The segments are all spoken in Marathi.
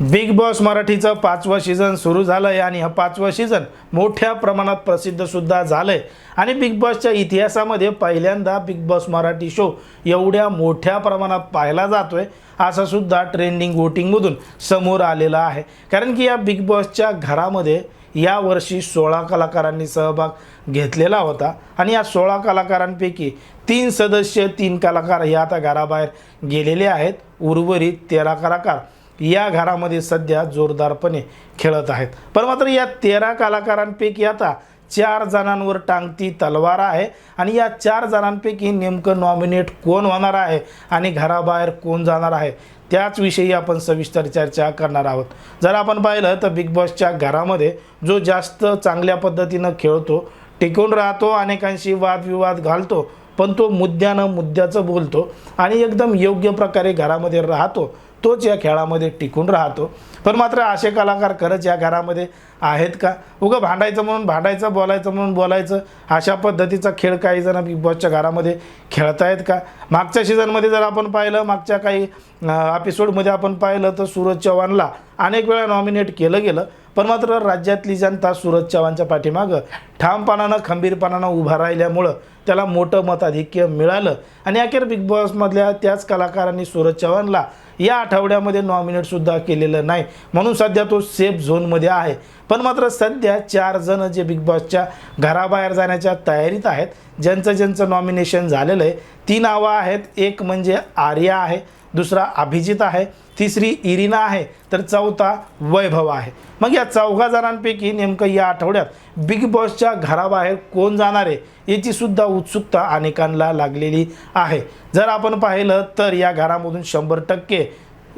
बिग बॉस मराठीचं पाचवं सीझन सुरू झालं आहे आणि हा पाचवं सीझन मोठ्या प्रमाणात प्रसिद्धसुद्धा झालं आहे आणि बिग बॉसच्या इतिहासामध्ये पहिल्यांदा बिग बॉस मराठी शो एवढ्या मोठ्या प्रमाणात पाहिला जातो आहे असंसुद्धा ट्रेंडिंग वोटिंगमधून समोर आलेला आहे. कारण की या बिग बॉसच्या घरामध्ये यावर्षी सोळा कलाकारांनी सहभाग घेतलेला होता आणि या सोळा कलाकारांपैकी तीन सदस्य तीन कलाकार हे आता घराबाहेर गेलेले आहेत. उर्वरित तेरा कलाकार या घरामध्ये सध्या जोरदारपणे खेळत आहेत. पण मात्र या तेरा कलाकारांपैकी आता चार जणांवर टांगती तलवार आहे आणि या चार जणांपैकी नेमकं नॉमिनेट कोण होणार आहे आणि घराबाहेर कोण जाणार आहे त्याचविषयी आपण सविस्तर चर्चा करणार आहोत. जर आपण पाहिलं तर बिग बॉसच्या घरामध्ये जो जास्त चांगल्या पद्धतीनं खेळतो टिकून राहतो अनेकांशी वादविवाद घालतो पण तो मुद्द्यानं मुद्द्याचं बोलतो आणि एकदम योग्य प्रकारे घरामध्ये राहतो तोच या खेळामध्ये टिकून राहतो. पण मात्र असे कलाकार खरंच या घरामध्ये आहेत का? उगं भांडायचं म्हणून भांडायचं बोलायचं म्हणून बोलायचं अशा पद्धतीचा खेळ काही जण बिग बॉसच्या घरामध्ये खेळतायत का? मागच्या सीझनमध्ये जर आपण पाहिलं मागच्या काही एपिसोडमध्ये आपण पाहिलं तर सूरज चव्हाणला अनेक वेळा नॉमिनेट केलं गेलं. पण मात्र राज्यातली जनता सूरज चव्हाणच्या पाठीमागं ठामपणानं खंबीरपणानं उभा राहिल्यामुळं त्याला मोठं मताधिक्य मिळालं. आणि अखेर बिग बॉसमधल्या त्याच कलाकारांनी सूरज चव्हाणला या आठवड्यामध्ये नॉमिनेटसुद्धा केलेलं नाही. म्हणून सध्या तो सेफ झोनमध्ये आहे. पण मात्र सध्या चार जण जे बिग बॉसच्या घराबाहेर जाण्याच्या तयारीत आहेत ज्यांचं ज्यांचं नॉमिनेशन झालेलं आहे ती नावं आहेत. एक म्हणजे आर्या आहे. दुसरा अभिजित आहे. तिसरी इरिना आहे. तर चौथा वैभव आहे. मग या चौघा जणांपैकी नेमकं या आठवड्यात बिग बॉसच्या घराबाहेर कोण जाणार आहे याची सुद्धा उत्सुकता अनेकांना लागलेली आहे. जर आपण पाहिलं तर या घरामधून शंभर टक्के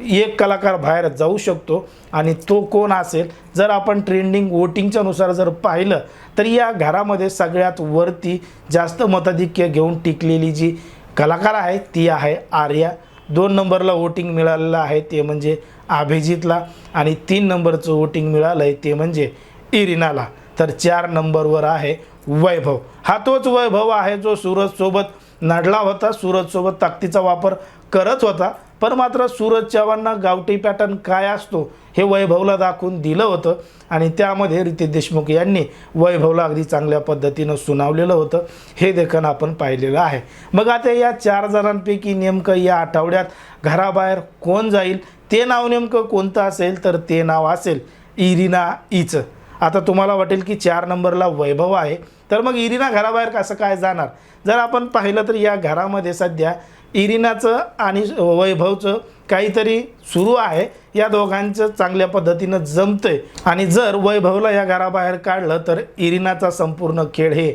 एक कलाकार बाहेर जाऊ शकतो आणि तो कोण असेल? जर आपण ट्रेंडिंग वोटिंगच्या नुसार जर पाहिलं तर या घरामध्ये सगळ्यात वरती जास्त मताधिक्य घेऊन टिकलेली जी कलाकार आहे ती आहे आर्या दोन नंबरला वोटिंग मिळालेलं आहे ते म्हणजे अभिजितला. आणि तीन नंबरचं वोटिंग मिळालं आहे ते म्हणजे इरिनाला. तर चार नंबरवर आहे वैभव. हा तोच वैभव आहे जो सूरजसोबत नडला होता. सूरजसोबत ताकदीचा वापर करत होता. पण मात्र सूरज चव्हाणना गावठी पॅटर्न काय असतो हे वैभवला दाखवून दिलं होतं आणि त्यामध्ये रितेश देशमुख यांनी वैभवला अगदी चांगल्या पद्धतीनं सुनावलेलं होतं. हे देखील आपण पाहिलेलं आहे. मग आता या चार जणांपैकी नेमकं या आठवड्यात घराबाहेर कोण जाईल ते नाव नेमकं कोणतं असेल तर ते नाव असेल इरिना इचं आता तुम्हाला वाटेल की चार नंबरला वैभव आहे. तर मग इरिना घराबाहेर कसं काय जाणार? जर आपण पाहिलं तर या घरामध्ये सध्या इरिनाचं आणि वैभवचं काहीतरी सुरू आहे. या दोघांचं चांगल्या पद्धतीनं जमतंय. आणि जर वैभवला या घराबाहेर काढलं तर इरिनाचा संपूर्ण खेळ हे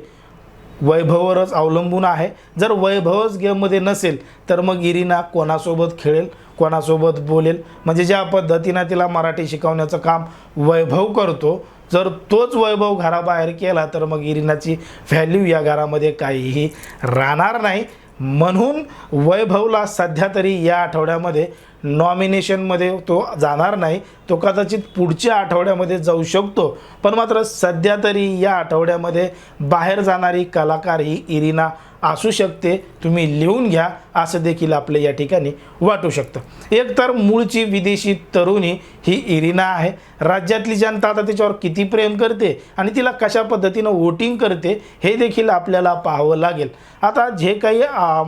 वैभववरच अवलंबून आहे. जर वैभवच गेममध्ये नसेल तर मग इरिना कोणासोबत खेळेल कोणासोबत बोलेल? म्हणजे ज्या पद्धतीनं तिला मराठी शिकवण्याचं काम वैभव करतो जर तोच वैभव घराबाहेर केला तर मग इरिनाची व्हॅल्यू या घरामध्ये काहीही राहणार नाही. म्हणून वैभवला सध्या तरी या आठवड्यामध्ये नॉमिनेशनमध्ये तो जाणार नाही. तो कदाचित पुढच्या आठवड्यामध्ये जाऊ शकतो. पण मात्र सध्या तरी या आठवड्यामध्ये बाहेर जाणारी कलाकार ही इरिना असू शकते. तुम्ही लिहून घ्या. असं देखील आपलं या ठिकाणी वाटू शकतं. एक तर मूळची विदेशी तरुणी ही इरिना आहे. राज्यातली जनता आता तिच्यावर किती प्रेम करते आणि तिला कशा पद्धतीनं वोटिंग करते हे देखील आपल्याला पाहावं लागेल. आता जे काही आ,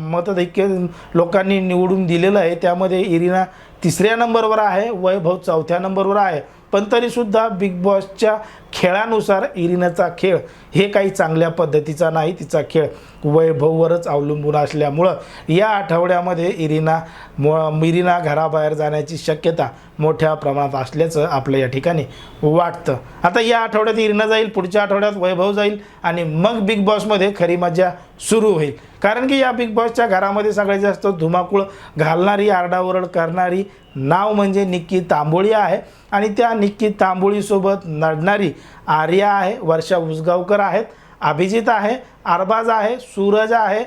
लोकांनी निवडून दिलेलं आहे त्यामध्ये इरिना तिसऱ्या नंबरवर आहे वैभव चौथ्या नंबरवर आहे. पण तरीसुद्धा बिग बॉसच्या खेळानुसार इरिनाचा खेळ हे काही चांगल्या पद्धतीचा नाही तिचा खेळ वैभववरच अवलंबून असल्यामुळं या आठवड्यामध्ये इरिना मो इरिना घराबाहेर जाण्याची शक्यता मोठ्या प्रमाणात असल्याचं आपल्या या ठिकाणी वाटतं. आता या आठवड्यात इरिना जाईल पुढच्या आठवड्यात वैभव जाईल आणि मग बिग बॉसमध्ये खरी मजा सुरू होईल. कारण की या बिग बॉसच्या घरामध्ये सगळ्यात जास्त धुमाकूळ घालणारी आरडाओरड करणारी नाव म्हणजे निक्की तांबोळी आहे. आणि त्या निक्की तांबोळीसोबत नडणारी आर्या आहे वर्षा उसगावकर आहेत अभिजित आहे अरबाज आहे सूरज आहे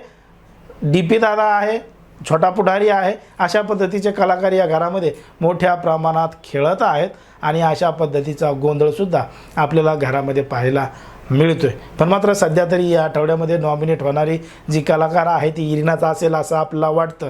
डी पी दादा आहे छोटा पुढारी आहे अशा पद्धतीचे कलाकार या घरामध्ये मोठ्या प्रमाणात खेळत आहेत आणि अशा पद्धतीचा गोंधळसुद्धा आपल्याला घरामध्ये पाहायला मिळतो आहे पण मात्र सध्या तरी या आठवड्यामध्ये नॉमिनेट होणारी जी कलाकार आहे ती इरिनाच असेल असं आपल्याला वाटतं.